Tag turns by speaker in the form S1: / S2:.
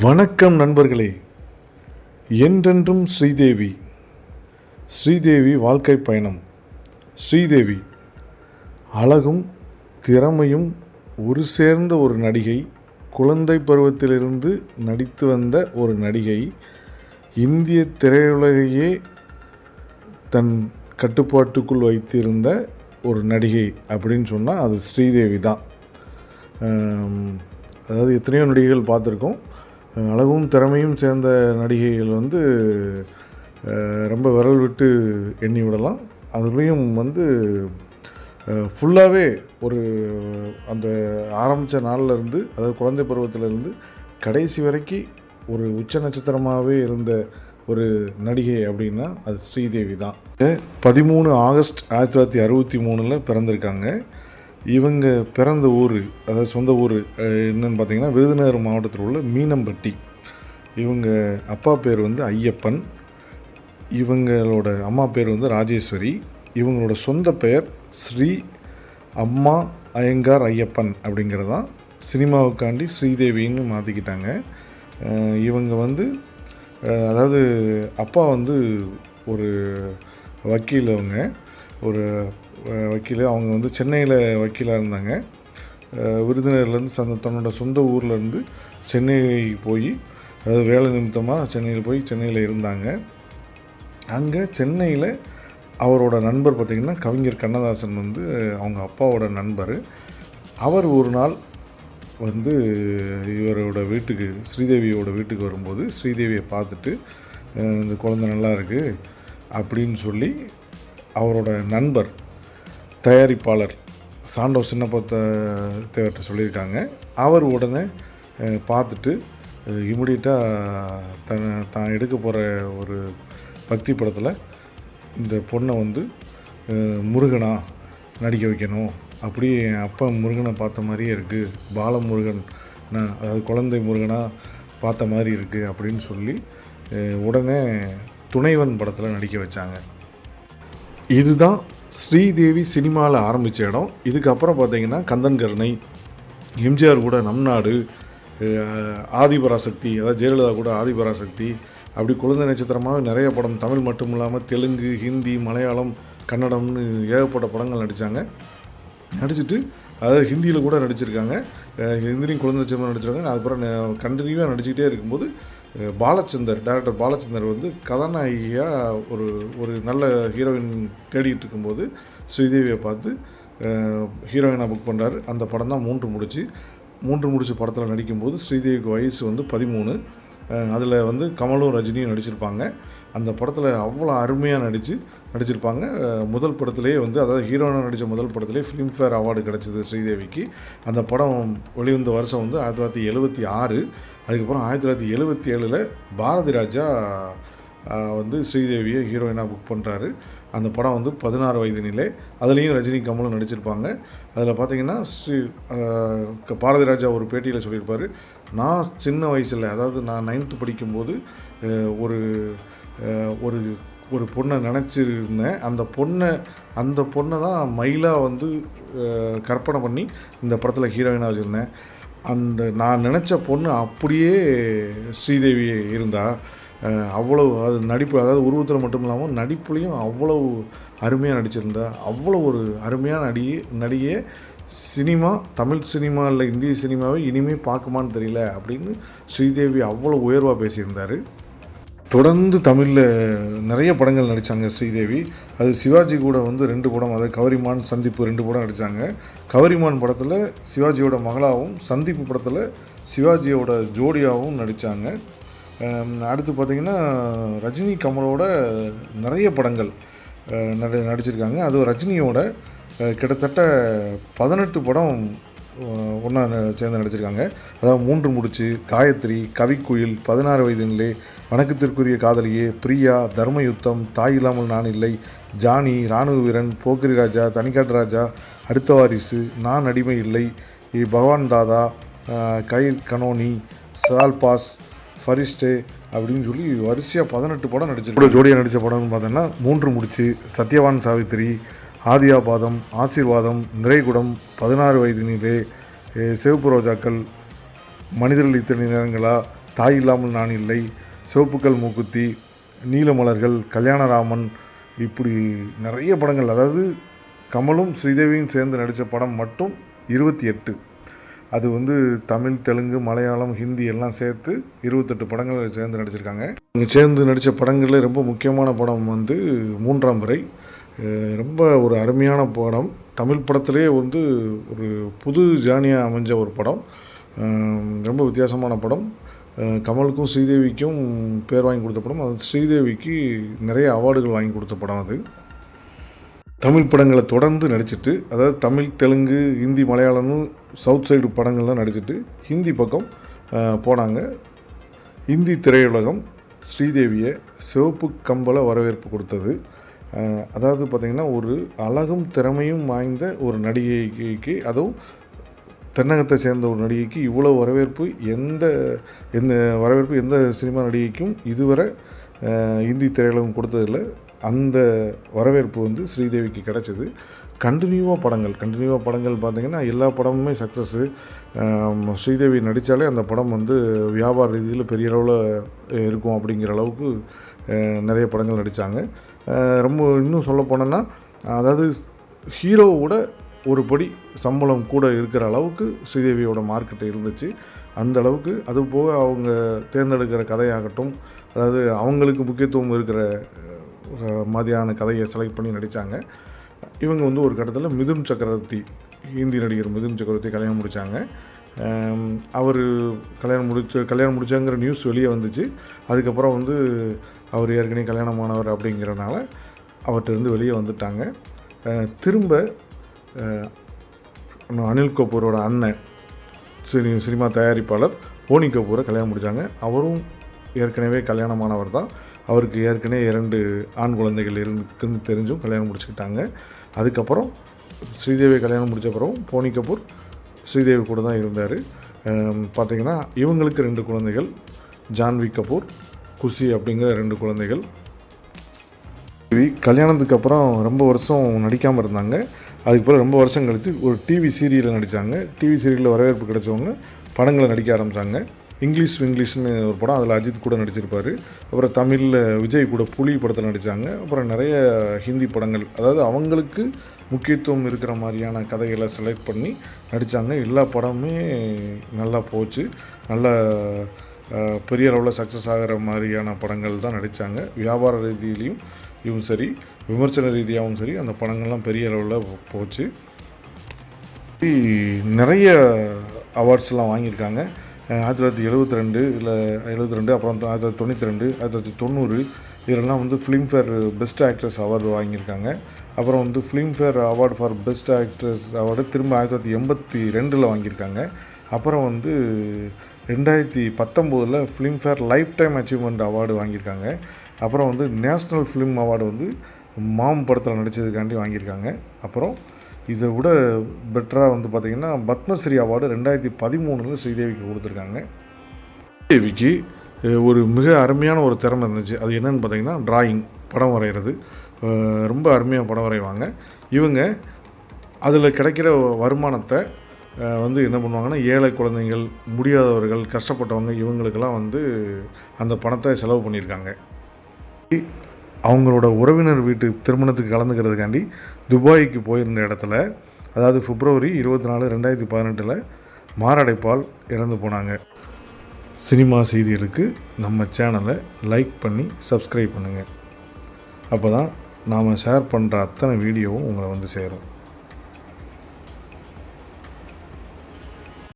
S1: வணக்கம் நண்பர்களே. என்றென்றும் ஸ்ரீதேவி. ஸ்ரீதேவி வாழ்க்கை பயணம். ஸ்ரீதேவி அழகும் திறமையும் ஒரு சேர்ந்த ஒரு நடிகை குழந்தை பருவத்திலிருந்து நடித்து வந்த ஒரு நடிகை இந்திய திரையுலகையே தன் கட்டுப்பாட்டுக்குள் வைத்திருந்த ஒரு நடிகை அப்படின்னு சொன்னால் அது ஸ்ரீதேவி தான். அதாவது எத்தனையோ நடிகைகள் பார்த்துருக்கோம். அழகும் திறமையும் சேர்ந்த நடிகைகள் வந்து ரொம்ப விரல் விட்டு எண்ணி விடலாம். அதுலேயும் வந்து ஃபுல்லாகவே ஒரு அந்த ஆரம்பித்த நாள்லேருந்து அதாவது குழந்தை பருவத்திலேருந்து கடைசி வரைக்கும் ஒரு உச்ச நட்சத்திரமாகவே இருந்த ஒரு நடிகை அப்படின்னா அது ஸ்ரீதேவி தான். பதிமூணு ஆகஸ்ட் ஆயிரத்தி தொள்ளாயிரத்தி அறுபத்தி மூணில் பிறந்திருக்காங்க. இவங்க பிறந்த ஊர் அதாவது சொந்த ஊர் என்னன்னு பார்த்தீங்கன்னா விருதுநகர் மாவட்டத்தில் உள்ள மீனம்பட்டி. இவங்க அப்பா பேர் வந்து ஐயப்பன். இவங்களோட அம்மா பேர் வந்து ராஜேஸ்வரி. இவங்களோட சொந்த பெயர் ஸ்ரீ அம்மா அயங்கார் ஐயப்பன் அப்படிங்கிறது தான் சினிமாவுக்காண்டி ஸ்ரீதேவின்னு மாற்றிக்கிட்டாங்க இவங்க வந்து அதாவது அப்பா வந்து ஒரு வக்கீல் அவங்க. ஒரு வக்கீல் அவங்க வந்து சென்னையில் வக்கீலாக இருந்தாங்க. அஹ், விருதுநகர்லேருந்து சந்த தன்னோட சொந்த ஊர்லேருந்து சென்னை போய் அதாவது வேலை நிமித்தமாக சென்னையில் போய் சென்னையில் இருந்தாங்க. அங்கே சென்னையில் அவரோட நண்பர் பார்த்திங்கன்னா கவிஞர் கண்ணதாசன் வந்து அவங்க அப்பாவோட நண்பர். அவர் ஒரு நாள் வந்து இவரோட வீட்டுக்கு ஸ்ரீதேவியோட வீட்டுக்கு வரும்போது ஸ்ரீதேவியை பார்த்துட்டு இந்த குழந்தை நல்லா இருக்குது அப்படின்னு சொல்லி அவரோட நண்பர் தயாரிப்பாளர் சாண்டோ சின்னப்பத்த தேவர்கிட்ட சொல்லியிருக்காங்க. அவர் உடனே பார்த்துட்டு இமிடியட்டாக தன் தான் எடுக்க போகிற ஒரு பக்தி படத்தில் இந்த பொண்ணை வந்து முருகனா நடிக்க வைக்கணும். அப்படி என் அப்பா முருகனை பார்த்த மாதிரியே இருக்குது பாலமுருகன் அதாவது குழந்தை முருகனாக பார்த்த மாதிரி இருக்குது அப்படின்னு சொல்லி உடனே துணைவன் படத்தில் நடிக்க வச்சாங்க. இதுதான் ஸ்ரீதேவி சினிமாவில் ஆரம்பித்த இடம். இதுக்கப்புறம் பார்த்தீங்கன்னா கந்தன் கருணை எம்ஜிஆர் கூட நம் நாடு ஆதிபராசக்தி அதாவது ஜெயலலிதா கூட ஆதிபராசக்தி அப்படி குழந்தை நட்சத்திரமாக நிறைய படம் தமிழ் மட்டும் இல்லாமல் தெலுங்கு ஹிந்தி மலையாளம் கன்னடம்னு ஏகப்பட்ட படங்கள் நடித்தாங்க நடிச்சுட்டு அதாவது ஹிந்தியில் கூட நடிச்சிருக்காங்க. ஹிந்திலையும் குழந்தை நட்சத்திரம் நடிச்சிருக்காங்க. அதுக்கப்புறம் கண்டினியூவாக நடிச்சுக்கிட்டே இருக்கும்போது பாலச்சந்தர் டேரக்டர் பாலச்சந்தர் வந்து கதாநாயகியாக ஒரு ஒரு நல்ல ஹீரோயின் தேடிட்டு இருக்கும்போது ஸ்ரீதேவியை பார்த்து ஹீரோயினாக புக் பண்ணுறாரு அந்த படம் தான் மூன்று முடிச்சு. மூன்று முடிச்சு படத்தில் நடிக்கும்போது ஸ்ரீதேவிக்கு வயசு வந்து பதிமூணு. அதில் வந்து கமலும் ரஜினியும் நடிச்சிருப்பாங்க. அந்த படத்தில் அவ்வளோ அருமையாக நடித்து நடிச்சிருப்பாங்க. முதல் படத்திலே வந்து அதாவது ஹீரோயினாக நடித்த முதல் படத்திலே ஃபிலிம்ஃபேர் அவார்டு கிடச்சிது ஸ்ரீதேவிக்கு. அந்த படம் வெளிவந்த வருஷம் வந்து ஆயிரத்தி தொள்ளாயிரத்தி எழுபத்தி ஆறு. அதுக்கப்புறம் ஆயிரத்தி தொள்ளாயிரத்தி எழுபத்தி ஏழில் பாரதி ராஜா வந்து ஸ்ரீதேவியை ஹீரோயினாக புக் பண்ணுறாரு அந்த படம் வந்து பதினாறு வயதினிலே. அதுலேயும் ரஜினி கமலும் நடிச்சிருப்பாங்க. அதில் பார்த்தீங்கன்னா ஸ்ரீ பாரதி ராஜா ஒரு பேட்டியில் சொல்லியிருப்பார். நான் சின்ன வயசில் அதாவது நான் நைன்த்து படிக்கும்போது ஒரு ஒரு ஒரு பொண்ணை நினச்சிருந்தேன். அந்த பொண்ணை அந்த பொண்ணை தான் மயிலாக வந்து கற்பனை பண்ணி இந்த படத்தில் ஹீரோயினாக வச்சுருந்தேன். அந்த நான் நினச்ச பொண்ணு அப்படியே ஸ்ரீதேவி இருந்தா அவ்வளோ அது நடிப்பு அதாவது உருவத்தில் மட்டும் இல்லாமல் நடிப்புலையும் அவ்வளோ அருமையாக நடிச்சிருந்தா அவ்வளோ ஒரு அருமையான நடிகை நடிகையை சினிமா தமிழ் சினிமா இல்லை இந்திய சினிமாவை இனிமேல் பார்க்குமான்னு தெரியல அப்படின்னு ஸ்ரீதேவி அவ்வளோ உயர்வாக பேசியிருந்தார். தொடர்ந்து தமிழில் நிறைய படங்கள் நடித்தாங்க ஸ்ரீதேவி. அது சிவாஜி கூட வந்து ரெண்டு படம் அதாவது கவரிமான் சந்திப்பு ரெண்டு படம் நடித்தாங்க கவரிமான் படத்தில் சிவாஜியோட மகளாகவும் சந்திப்பு படத்தில் சிவாஜியோட ஜோடியாகவும் நடித்தாங்க அடுத்து பார்த்திங்கன்னா ரஜினி கமலோட நிறைய படங்கள் நடி நடிச்சிருக்காங்க. அது ரஜினியோட கிட்டத்தட்ட பதினெட்டு படம் ஒன்றா சேர்ந்து நடிச்சிருக்காங்க. அதாவது மூன்று முடிச்சு காயத்ரி கவிக்குயில் பதினாறு வயதினிலே வணக்கத்திற்குரிய காதலியே பிரியா தர்மயுத்தம் தாய் இல்லாமல் நான் இல்லை. ஜானி இராணுவ வீரன் போக்கிரி ராஜா தனிக்காட்டு ராஜா அடுத்த வாரிசு நான் அடிமை இல்லை. பகவான் தாதா அஹ், கைல் கனோனி சால் பாஸ் ஃபரிஸ்டே அப்படின்னு சொல்லி வரிசையாக பதினெட்டு படம் நடிச்சிருக்கு ஜோடியாக நடித்த படம்னு பார்த்தோன்னா மூன்று முடிச்சு சத்யவான் சாவித்திரி ஆதியாபாதம் ஆசீர்வாதம் நிறைகுடம் பதினாறு வயதினிலே சிவப்பு ரோஜாக்கள் மனிதர்கள் இத்தனை நேரங்களா தாய் இல்லாமல் நான் இல்லை. சிவப்புக்கள் மூக்குத்தி நீலமலர்கள் கல்யாணராமன் இப்படி நிறைய படங்கள். அதாவது கமலும் ஸ்ரீதேவியும் சேர்ந்து நடித்த படம் மட்டும் இருபத்தி எட்டு. அது வந்து தமிழ் தெலுங்கு மலையாளம் ஹிந்தி எல்லாம் சேர்த்து இருபத்தெட்டு படங்கள் சேர்ந்து நடிச்சிருக்காங்க. இங்கே சேர்ந்து நடித்த படங்களில் ரொம்ப முக்கியமான படம் வந்து மூன்றாம் முறை ரொம்ப ஒரு அருமையான படம். தமிழ் படத்திலே வந்து ஒரு புது ஜானியாக அமைஞ்ச ஒரு படம். ரொம்ப வித்தியாசமான படம். கமலுக்கும் ஸ்ரீதேவிக்கும் பேர் வாங்கி கொடுத்த படம் அது ஸ்ரீதேவிக்கு நிறைய அவார்டுகள் வாங்கி கொடுத்த படம் அது. தமிழ் படங்களை தொடர்ந்து நடிச்சிட்டு அதாவது தமிழ் தெலுங்கு ஹிந்தி மலையாளம்னு சவுத் சைடு படங்கள்லாம் நடிச்சிட்டு ஹிந்தி பக்கம் போனாங்க. ஹிந்தி திரையுலகம் ஸ்ரீதேவியை சிவப்பு கம்பள வரவேற்பு கொடுத்தது. அதாவது பார்த்திங்கன்னா ஒரு அழகும் திறமையும் வாய்ந்த ஒரு நடிகைக்கு அதுவும் தென்னகத்தை சேர்ந்த ஒரு நடிகைக்கு இவ்வளோ வரவேற்பு எந்த எந்த வரவேற்பு எந்த சினிமா நடிகைக்கும் இதுவரை இந்தி திரையுலகம் கொடுத்ததில்ல. அந்த வரவேற்பு வந்து ஸ்ரீதேவிக்கு கிடச்சிது. கண்டினியூவாக படங்கள் கண்டினியூவாக படங்கள் பார்த்திங்கன்னா எல்லா படமுமே சக்ஸஸ்ஸு ஸ்ரீதேவி நடித்தாலே அந்த படம் வந்து வியாபார ரீதியில் பெரிய அளவில் இருக்கும் அப்படிங்கிற அளவுக்கு நிறைய படங்கள் நடித்தாங்க ரொம்ப இன்னும் சொல்ல போனோன்னா அதாவது ஹீரோவோட ஒரு படி சம்பளம் கூட இருக்கிற அளவுக்கு ஸ்ரீதேவியோட மார்க்கெட் இருந்துச்சு. அந்த அளவுக்கு அது போக அவங்க தேர்ந்தெடுக்கிற கதையாகட்டும் அதாவது அவங்களுக்கு முக்கியத்துவம் இருக்கிற மாதிரியான கதையை செலக்ட் பண்ணி நடித்தாங்க இவங்க வந்து ஒரு கட்டத்தில் மிதுன் சக்கரவர்த்தி ஹிந்தி நடிகர் மிதுன் சக்கரவர்த்தி கல்யாணம் முடித்தாங்க அவர் கல்யாணம் முடிச்சு கல்யாணம் முடிச்சாங்கிற நியூஸ் வெளியே வந்துச்சு. அதுக்கப்புறம் வந்து அவர் ஏற்கனவே கல்யாணமானவர் அப்படிங்கிறனால அவர்கிட்ட இருந்து வெளியே வந்துட்டாங்க. திரும்ப அனில் கபூரோட அண்ணன் சினி சினிமா தயாரிப்பாளர் போனி கபூரை கல்யாணம் முடித்தாங்க அவரும் ஏற்கனவே கல்யாணமானவர் தான். அவருக்கு ஏற்கனவே இரண்டு ஆண் குழந்தைகள் இருக்குன்னு தெரிஞ்சும் கல்யாணம் முடிச்சுக்கிட்டாங்க. அதுக்கப்புறம் ஸ்ரீதேவி கல்யாணம் முடிச்ச அப்புறம் போனி கபூர் ஸ்ரீதேவி கூட தான் இருந்தார். பார்த்திங்கன்னா இவங்களுக்கு ரெண்டு குழந்தைகள் ஜான்வி கபூர் குஷி அப்படிங்கிற ரெண்டு குழந்தைகள். கல்யாணத்துக்கு அப்புறம் ரொம்ப வருஷம் நடிக்காமல் இருந்தாங்க. அதுக்கப்புறம் ரொம்ப வருஷம் கழித்து ஒரு டிவி சீரியலில் நடித்தாங்க டிவி சீரியலில் வரவேற்பு கிடைச்சவங்க படங்களை நடிக்க ஆரம்பித்தாங்க இங்கிலீஷ் இங்கிலீஷ்னு ஒரு படம் அதில் அஜித் கூட நடிச்சிருப்பார். அப்புறம் தமிழில் விஜய் கூட புலி படத்தில் நடித்தாங்க அப்புறம் நிறைய ஹிந்தி படங்கள் அதாவது அவங்களுக்கு முக்கியத்துவம் இருக்கிற மாதிரியான கதைகளை செலக்ட் பண்ணி நடித்தாங்க எல்லா படமுமே நல்லா போச்சு. நல்ல பெரிய அளவில் சக்ஸஸ் ஆகிற மாதிரியான படங்கள் தான் நடித்தாங்க வியாபார ரீதியிலையும் இவும் சரி விமர்சன ரீதியாகவும் சரி அந்த படங்கள்லாம் பெரிய அளவில் போச்சு. நிறைய அவார்ட்ஸ்லாம் வாங்கியிருக்காங்க. ஆயிரத்தி தொள்ளாயிரத்தி எழுபத்தி ரெண்டு இல்லை எழுபத்தி ரெண்டு அப்புறம் ஆயிரத்தி தொள்ளாயிரத்தி தொண்ணூற்றி ரெண்டு ஆயிரத்தி தொள்ளாயிரத்தி தொண்ணூறு இதெல்லாம் வந்து ஃபிலிம்ஃபேர் பெஸ்ட் ஆக்ட்ரஸ் அவார்டு வாங்கியிருக்காங்க. அப்புறம் வந்து Filmfare award for best actress award திரும்ப ஆயிரத்தி தொள்ளாயிரத்தி எண்பத்தி ரெண்டில் வாங்கியிருக்காங்க. அப்புறம் வந்து ரெண்டாயிரத்தி பத்தொம்போதில் Filmfare lifetime achievement award வாங்கியிருக்காங்க. அப்புறம் வந்து நேஷ்னல் ஃபிலிம் அவார்டு வந்து மாம் படத்தில் நடித்ததுக்காண்டி வாங்கியிருக்காங்க. அப்புறம் இதை விட பெட்டராக வந்து பார்த்திங்கன்னா பத்மஸ்ரீ அவார்டு ரெண்டாயிரத்தி பதிமூணில் ஸ்ரீதேவிக்கு கொடுத்துருக்காங்க. ஸ்ரீதேவிக்கு ஒரு மிக அருமையான ஒரு திறமை இருந்துச்சு. அது என்னன்னு பார்த்தீங்கன்னா ட்ராயிங் படம் வரைகிறது ரொம்ப அருமையாக படம் வரைவாங்க. இவங்க அதில் கிடைக்கிற வருமானத்தை வந்து என்ன பண்ணுவாங்கன்னா ஏழை குழந்தைகள் முடியாதவர்கள் கஷ்டப்பட்டவங்க இவங்களுக்கெல்லாம் வந்து அந்த பணத்தை செலவு பண்ணியிருக்காங்க. அவங்களோட உறவினர் வீட்டு திருமணத்துக்கு கலந்துக்கிறதுக்காண்டி துபாய்க்கு போயிருந்த இடத்துல அதாவது பிப்ரவரி இருபத்தி நாலு ரெண்டாயிரத்தி பதினெட்டில் மாரடைப்பால் இறந்து போனாங்க. சினிமா செய்திகளுக்கு நம்ம சேனலை லைக் பண்ணி சப்ஸ்கிரைப் பண்ணுங்கள் அப்போ தான் நாம் ஷேர் பண்ணுற அத்தனை வீடியோவும் உங்களை வந்து சேரும்.